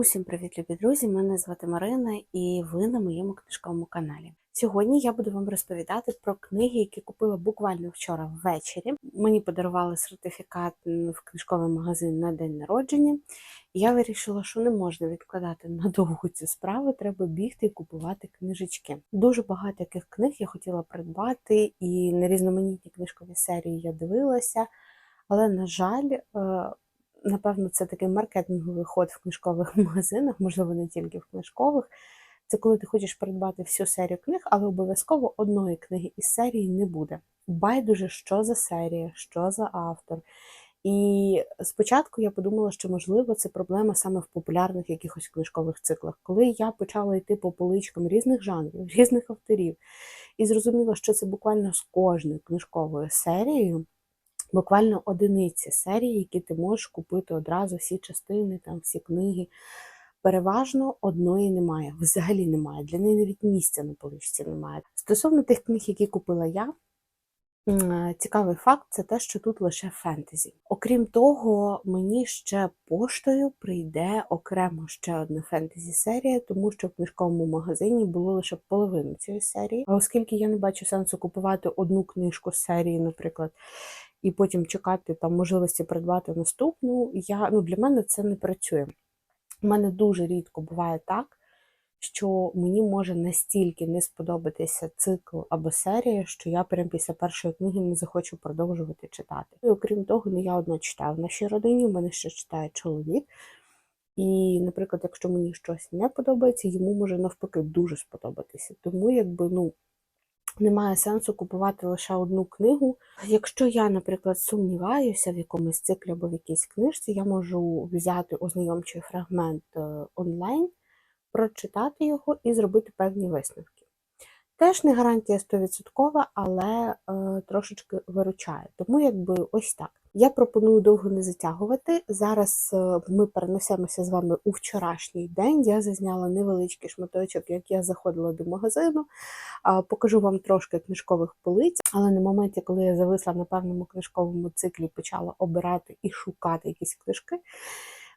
Усім привіт, любі друзі! Мене звати Марина і ви на моєму книжковому каналі. Сьогодні я буду вам розповідати про книги, які купила буквально вчора ввечері. Мені подарували сертифікат в книжковий магазин на день народження. Я вирішила, що не можна відкладати надовго цю справу, треба бігти і купувати книжечки. Дуже багато яких книг я хотіла придбати, і на різноманітні книжкові серії я дивилася, але, на жаль, е, напевно, це такий маркетинговий ход в книжкових магазинах, можливо, не тільки в книжкових. Це коли ти хочеш придбати всю серію книг, але обов'язково одної книги із серії не буде. Байдуже, що за серія, що за автор. І спочатку я подумала, що можливо це проблема саме в популярних якихось книжкових циклах. Коли я почала йти по поличкам різних жанрів, різних авторів, і зрозуміла, що це буквально з кожною книжковою серією, буквально одиниці серії, які ти можеш купити одразу всі частини, там всі книги. Переважно одної немає, взагалі немає. Для неї навіть місця на поличці немає. Стосовно тих книг, які купила я, цікавий факт це те, що тут лише фентезі. Окрім того, мені ще поштою прийде окремо ще одна фентезі-серія, тому що в книжковому магазині було лише половина цієї серії. А оскільки я не бачу сенсу купувати одну книжку з серії, наприклад, і потім чекати там можливості придбати наступну, я ну для мене це не працює. У мене дуже рідко буває так, що мені може настільки не сподобатися цикл або серія, що я прямо після першої книги не захочу продовжувати читати. І окрім того, не я одна читаю в нашій родині, в мене ще читає чоловік. І, наприклад, якщо мені щось не подобається, йому може навпаки дуже сподобатися. Тому, якби, ну, немає сенсу купувати лише одну книгу. Якщо я, наприклад, сумніваюся в якомусь циклі або в якійсь книжці, я можу взяти ознайомчий фрагмент е, онлайн, прочитати його і зробити певні висновки. Теж не гарантія 100%, але е, трошечки виручає. Тому якби ось так. Я пропоную довго не затягувати. Зараз е, ми перенесемося з вами у вчорашній день. Я зазняла невеличкий шматочок, як я заходила до магазину. Покажу вам трошки книжкових полиць, але на моменті, коли я зависла на певному книжковому циклі, почала обирати і шукати якісь книжки.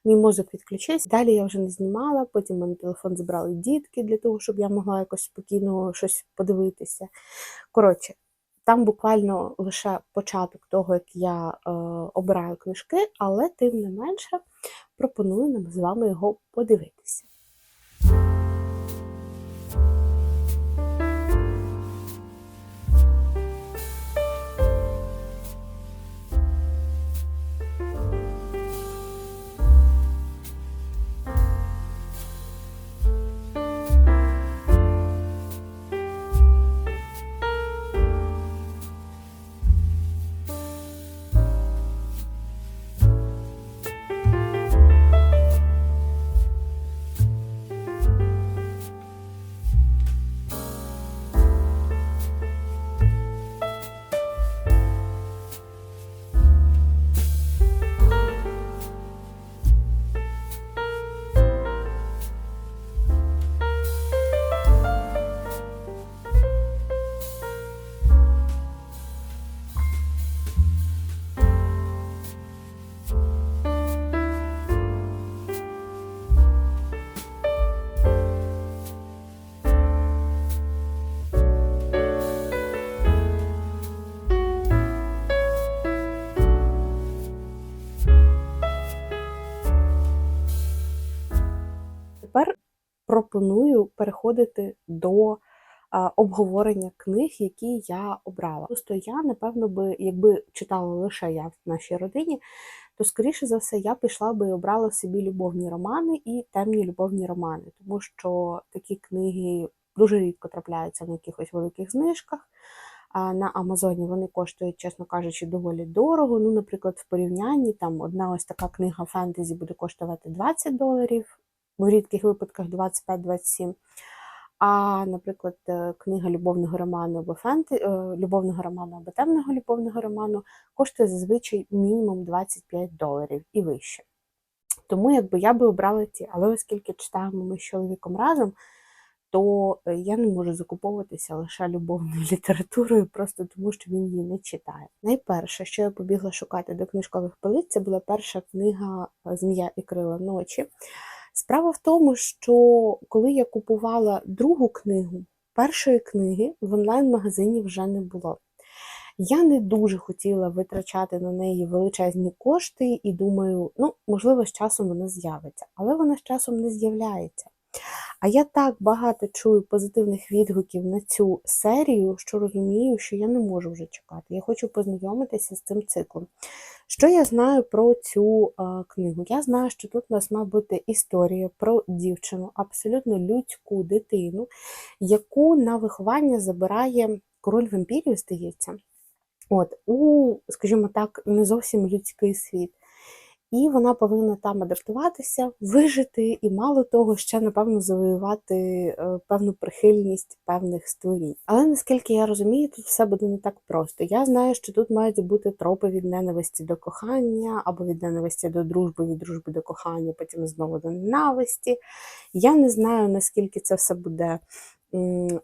Мій мозок відключився. Далі я вже не знімала, потім мене телефон забрали дітки для того, щоб я могла якось спокійно щось подивитися. Коротше, там буквально лише початок того, як я е, обираю книжки, але тим не менше пропоную нам з вами його подивитися. Пропоную переходити до обговорення книг, які я обрала. Просто я, напевно, би, якби читала лише я в нашій родині, то, скоріше за все, я пішла би і обрала собі любовні романи і темні любовні романи, тому що такі книги дуже рідко трапляються на якихось великих знижках. На Амазоні вони коштують, чесно кажучи, доволі дорого. Ну, наприклад, в порівнянні там одна ось така книга фентезі буде коштувати 20 доларів, в рідких випадках 25-27. А, наприклад, е, книга любовного роману або фенти, е, любовного роману або темного любовного роману коштує зазвичай мінімум 25 доларів і вище. Тому якби я би обрала ті, але оскільки читаємо ми з чоловіком разом, то е, я не можу закуповуватися лише любовною літературою, просто тому що він її не читає. Найперше, що я побігла шукати до книжкових полиць, це була перша книга Змія і крила ночі. Справа в тому, що коли я купувала другу книгу, першої книги в онлайн-магазині вже не було. Я не дуже хотіла витрачати на неї величезні кошти і думаю, ну, можливо, з часом вона з'явиться, але вона з часом не з'являється. А я так багато чую позитивних відгуків на цю серію, що розумію, що я не можу вже чекати. Я хочу познайомитися з цим циклом. Що я знаю про цю е, книгу? Я знаю, що тут у нас має бути історія про дівчину, абсолютно людську дитину, яку на виховання забирає король вампірів, здається. От, у, скажімо так, не зовсім людський світ. І вона повинна там адаптуватися, вижити, і мало того, ще, напевно, завоювати е, певну прихильність певних створінь. Але наскільки я розумію, тут все буде не так просто. Я знаю, що тут мають бути тропи від ненависті до кохання, або від ненависті до дружби, від дружби до кохання, потім знову до ненависті. Я не знаю, наскільки це все буде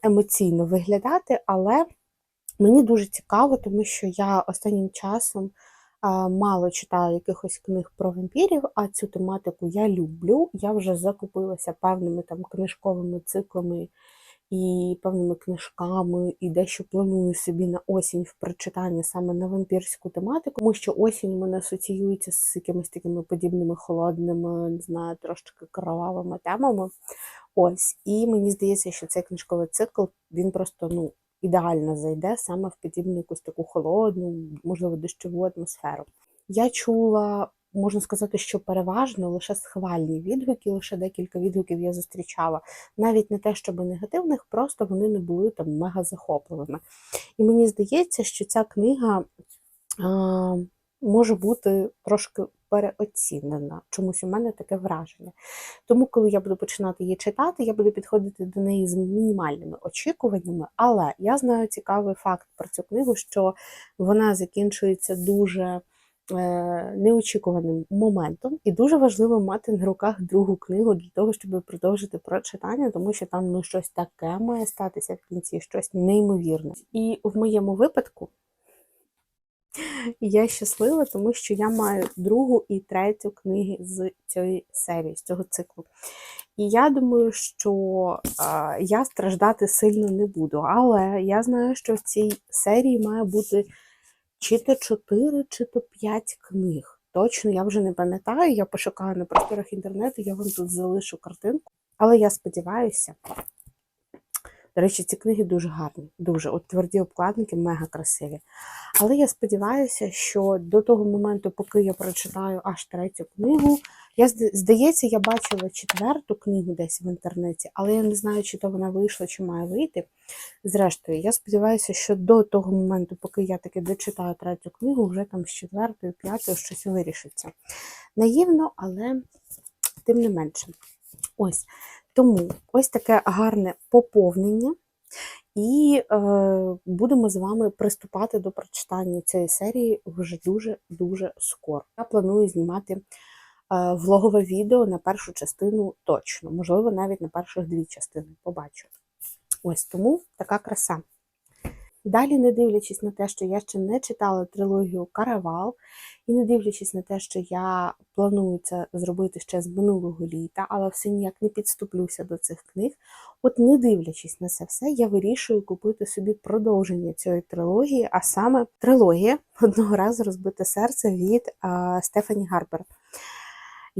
емоційно виглядати, але мені дуже цікаво, тому що я останнім часом мало читаю якихось книг про вампірів, а цю тематику я люблю. Я вже закупилася певними там книжковими циклами і певними книжками, і дещо планую собі на осінь в прочитання саме на вампірську тематику, тому що осінь у мене асоціюється з якимись такими подібними холодними, не знаю, трошки кровавими темами. Ось, і мені здається, що цей книжковий цикл він просто ну ідеально зайде саме в подібну якусь таку холодну, можливо, дощову атмосферу. Я чула, можна сказати, що переважно лише схвальні відгуки, лише декілька відгуків я зустрічала. Навіть не те, щоб негативних, просто вони не були там мега захопливими. І мені здається, що ця книга а, може бути трошки переоцінена. Чомусь у мене таке враження. Тому, коли я буду починати її читати, я буду підходити до неї з мінімальними очікуваннями. Але я знаю цікавий факт про цю книгу, що вона закінчується дуже. е, Неочікуваним моментом, і дуже важливо мати на руках другу книгу для того, щоб продовжити прочитання, тому що там ну щось таке має статися в кінці, щось неймовірне. І в моєму випадку і я щаслива, тому що я маю другу і третю книги з цієї серії, з цього циклу. І я думаю, що а, я страждати сильно не буду. Але я знаю, що в цій серії має бути чи то 4, чи то 5 книг. Точно, я вже не пам'ятаю, я пошукаю на просторах інтернету, я вам тут залишу картинку. Але я сподіваюся. До речі, ці книги дуже гарні, дуже от тверді обкладинки, мега красиві. Але я сподіваюся, що до того моменту, поки я прочитаю аж третю книгу, я здається, я бачила четверту книгу десь в інтернеті, але я не знаю, чи то вона вийшла, чи має вийти. Зрештою, я сподіваюся, що до того моменту, поки я таки дочитаю третю книгу, вже там з четвертої, п'ятої щось вирішиться. Наївно, але тим не менше. Ось. Тому ось таке гарне поповнення. І е, будемо з вами приступати до прочитання цієї серії вже дуже-дуже скоро. Я планую знімати е, влогове відео на першу частину точно, можливо, навіть на перших дві частини. Побачу. Ось тому така краса. Далі, не дивлячись на те, що я ще не читала трилогію Каравал, і не дивлячись на те, що я планую це зробити ще з минулого літа, але все ніяк не підступлюся до цих книг. От, не дивлячись на це все, я вирішую купити собі продовження цієї трилогії, а саме трилогія одного разу розбите серце від а, Стефані Гарбер.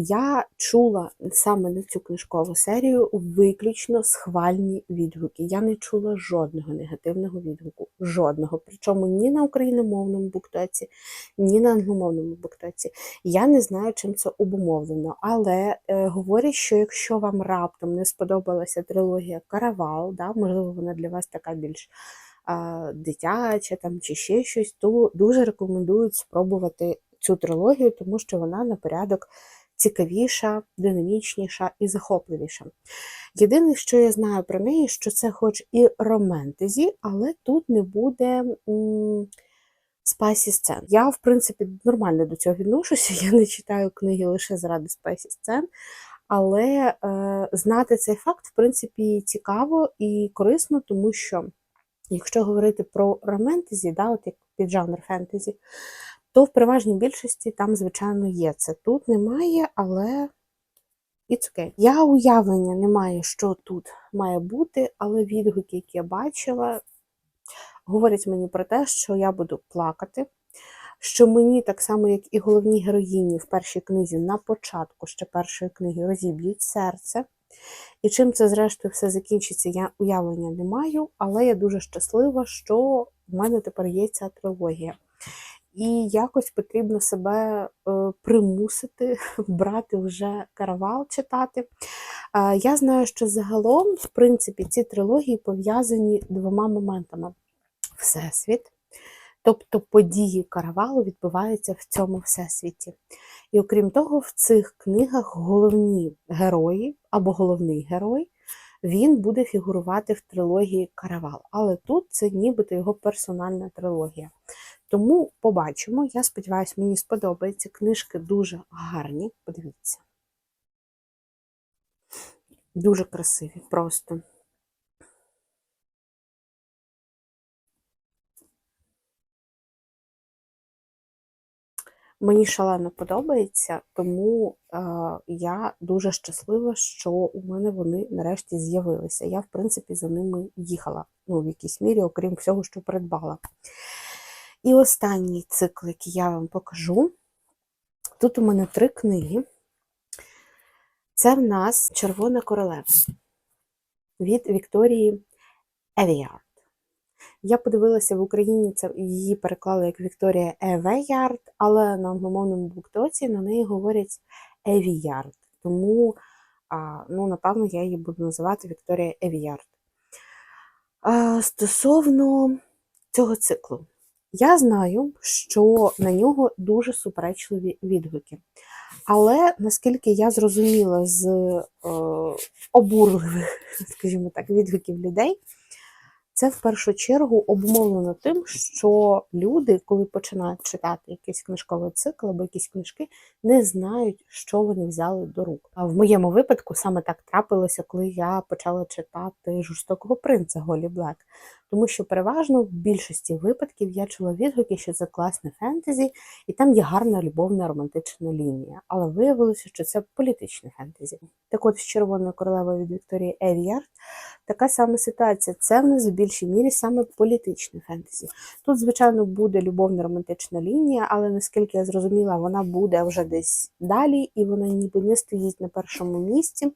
Я чула саме на цю книжкову серію виключно схвальні відгуки. Я не чула жодного негативного відгуку. Жодного. Причому ні на україномовному буктоці, ні на англомовному буктоці. Я не знаю, чим це обумовлено. Але е, говорять, що якщо вам раптом не сподобалася трилогія Каравал, да, можливо, вона для вас така більш дитяча там, чи ще щось, то дуже рекомендують спробувати цю трилогію, тому що вона на порядок цікавіша, динамічніша і захопливіша. Єдине, що я знаю про неї, що це хоч і романтезі, але тут не буде. Спайсі сцен. Я, в принципі, нормально до цього відношуся. Я не читаю книги лише заради спайсі сцен. Але е, знати цей факт, в принципі, цікаво і корисно, тому що, якщо говорити про романтезі, да, от як піджанр фентезі, то в переважній більшості там, звичайно, є це. Тут немає, але It's okay. Я уявлення не маю, що тут має бути, але відгуки, які я бачила, говорять мені про те, що я буду плакати, що мені, так само, як і головній героїні в першій книзі, на початку ще першої книги розіб'ють серце. І чим це, зрештою, все закінчиться, я уявлення не маю, але я дуже щаслива, що в мене тепер є ця трилогія. І якось потрібно себе е, примусити брати вже каравал читати. Е, я знаю, що загалом, в принципі, ці трилогії пов'язані двома моментами: Всесвіт, тобто події каравалу відбуваються в цьому всесвіті. І окрім того, в цих книгах головні герої або головний герой. Він буде фігурувати в трилогії Каравал, але тут це нібито його персональна трилогія. Тому побачимо. Я сподіваюся, мені сподобається. Книжки дуже гарні. Подивіться. Дуже красиві, просто. Мені шалено подобається, тому е, я дуже щаслива, що у мене вони нарешті з'явилися. Я, в принципі, за ними їхала, ну, в якійсь мірі, окрім всього, що придбала. І останній цикл, який я вам покажу. Тут у мене три книги. Це в нас Червона королева від Вікторії Евіард. Я подивилася в Україні, це її переклали як Вікторія Евеярд, але на англомовному буктоці на неї говорять Евіярд. Тому, ну, напевно, я її буду називати Вікторія Евіярд. Стосовно цього циклу. Я знаю, що на нього дуже суперечливі відгуки. Але наскільки я зрозуміла з е, обурливих, скажімо так, відгуків людей, це в першу чергу обумовлено тим, що люди, коли починають читати якийсь книжковий цикл або якісь книжки, не знають, що вони взяли до рук. А в моєму випадку саме так трапилося, коли я почала читати жорстокого принца Голі Блек. Тому що переважно в більшості випадків я чула відгуки, що це класне фентезі, і там є гарна любовна романтична лінія. Але виявилося, що це політичне фентезі. Так от з червоною королевою від Вікторії Евіард така сама ситуація. Це в нас в більшій мірі саме політичне фентезі. Тут, звичайно, буде любовна романтична лінія, але наскільки я зрозуміла, вона буде вже десь далі, і вона ніби не стоїть на першому місці.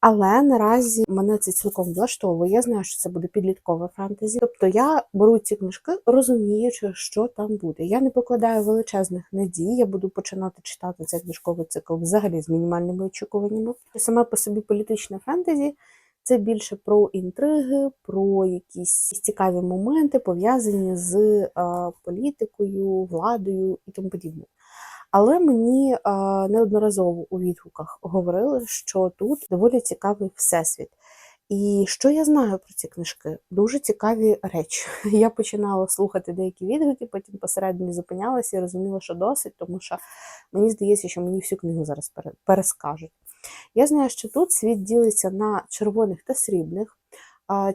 Але наразі мене це цілком влаштовує. Я знаю, що це буде підліткове фентезі. Тобто я беру ці книжки, розуміючи, що там буде. Я не покладаю величезних надій. Я буду починати читати цей книжковий цикл взагалі з мінімальними очікуваннями. Саме по собі політичне фентезі це більше про інтриги, про якісь цікаві моменти, пов'язані з е, політикою, владою і тому подібне. Але мені а, неодноразово у відгуках говорили, що тут доволі цікавий всесвіт. І що я знаю про ці книжки? Дуже цікаві речі. Я починала слухати деякі відгуки, потім посередині зупинялася і розуміла, що досить, тому що мені здається, що мені всю книгу зараз перескажуть. Я знаю, що тут світ ділиться на червоних та срібних.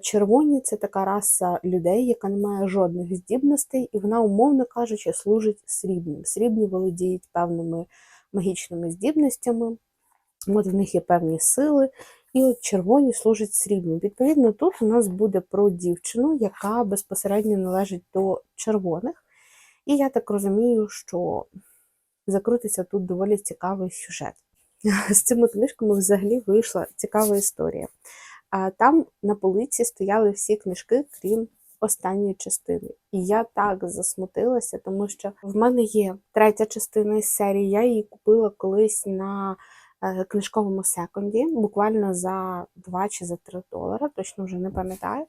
Червоні це така раса людей, яка не має жодних здібностей, і вона, умовно кажучи, служить срібним. Срібні володіють певними магічними здібностями, от в них є певні сили, і от червоні служать срібним. Відповідно, тут у нас буде про дівчину, яка безпосередньо належить до червоних. І я так розумію, що закрутиться тут доволі цікавий сюжет. З цими книжками взагалі вийшла цікава історія. А там на полиці стояли всі книжки, крім останньої частини. І я так засмутилася, тому що в мене є третя частина із серії. Я її купила колись на е, книжковому секунді, буквально за 2 чи за 3 долари, точно вже не пам'ятаю.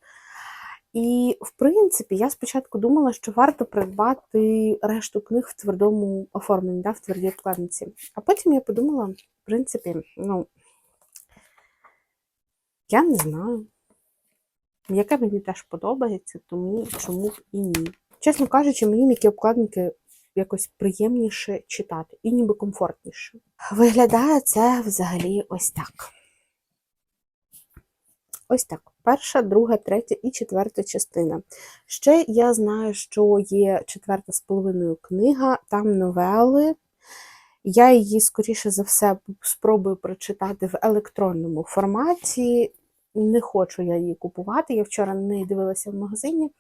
І, в принципі, я спочатку думала, що варто придбати решту книг в твердому оформленні, да, в твердій обкладинці. А потім я подумала, в принципі, ну, я не знаю. Яке мені теж подобається, тому чому б і ні. Чесно кажучи, мені м'які обкладинки якось приємніше читати і ніби комфортніше. Виглядає це взагалі ось так. Ось так. Перша, друга, третя і четверта частина. Ще я знаю, що є четверта з половиною книга, там новели. Я її, скоріше за все, спробую прочитати в електронному форматі. Не хочу я її купувати. Я вчора на неї дивилася в магазині.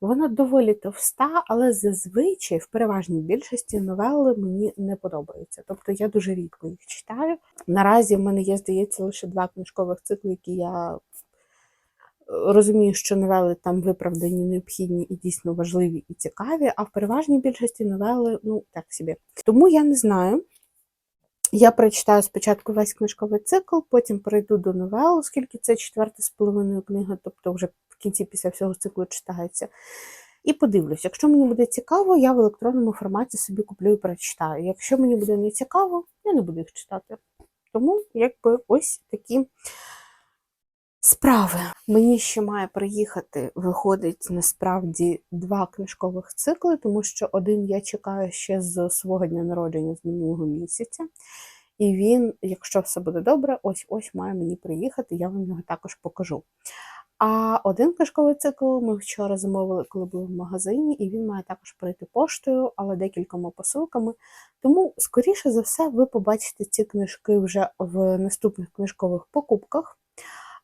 Вона доволі товста, але зазвичай в переважній більшості новели мені не подобаються. Тобто я дуже рідко їх читаю. Наразі в мене є, здається, лише два книжкових цикли, які я розумію, що новели там виправдані, необхідні і дійсно важливі і цікаві, а в переважній більшості новели, ну, так собі. Тому я не знаю. Я прочитаю спочатку весь книжковий цикл, потім перейду до новел, оскільки це четверта з половиною книга, тобто вже в кінці після всього циклу читається. І подивлюсь, якщо мені буде цікаво, я в електронному форматі собі куплю і прочитаю. Якщо мені буде не цікаво, я не буду їх читати. Тому, якби ось такі справи. Мені ще має приїхати, виходить насправді два книжкових цикли, тому що один я чекаю ще з свого дня народження з минулого місяця. І він, якщо все буде добре, ось ось має мені приїхати, я вам його також покажу. А один книжковий цикл ми вчора замовили, коли були в магазині, і він має також прийти поштою, але декількома посилками. Тому, скоріше за все, ви побачите ці книжки вже в наступних книжкових покупках.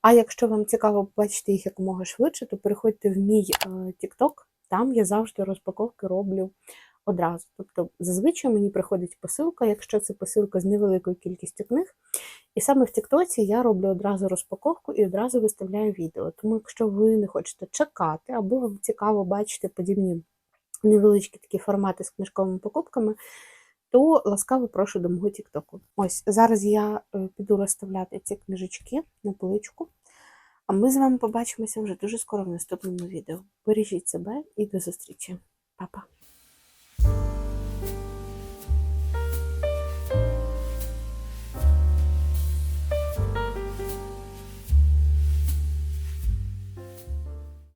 А якщо вам цікаво побачити їх якомога швидше, то переходьте в мій е, TikTok, там я завжди розпаковки роблю одразу. Тобто, зазвичай мені приходить посилка, якщо це посилка з невеликою кількістю книг. І саме в Тіктоці я роблю одразу розпаковку і одразу виставляю відео. Тому, якщо ви не хочете чекати, або вам цікаво бачити подібні невеличкі такі формати з книжковими покупками, то ласкаво прошу до мого Тіктоку. Ось зараз я е, піду розставляти ці книжечки на поличку. А ми з вами побачимося вже дуже скоро в наступному відео. Бережіть себе і до зустрічі. Па-па!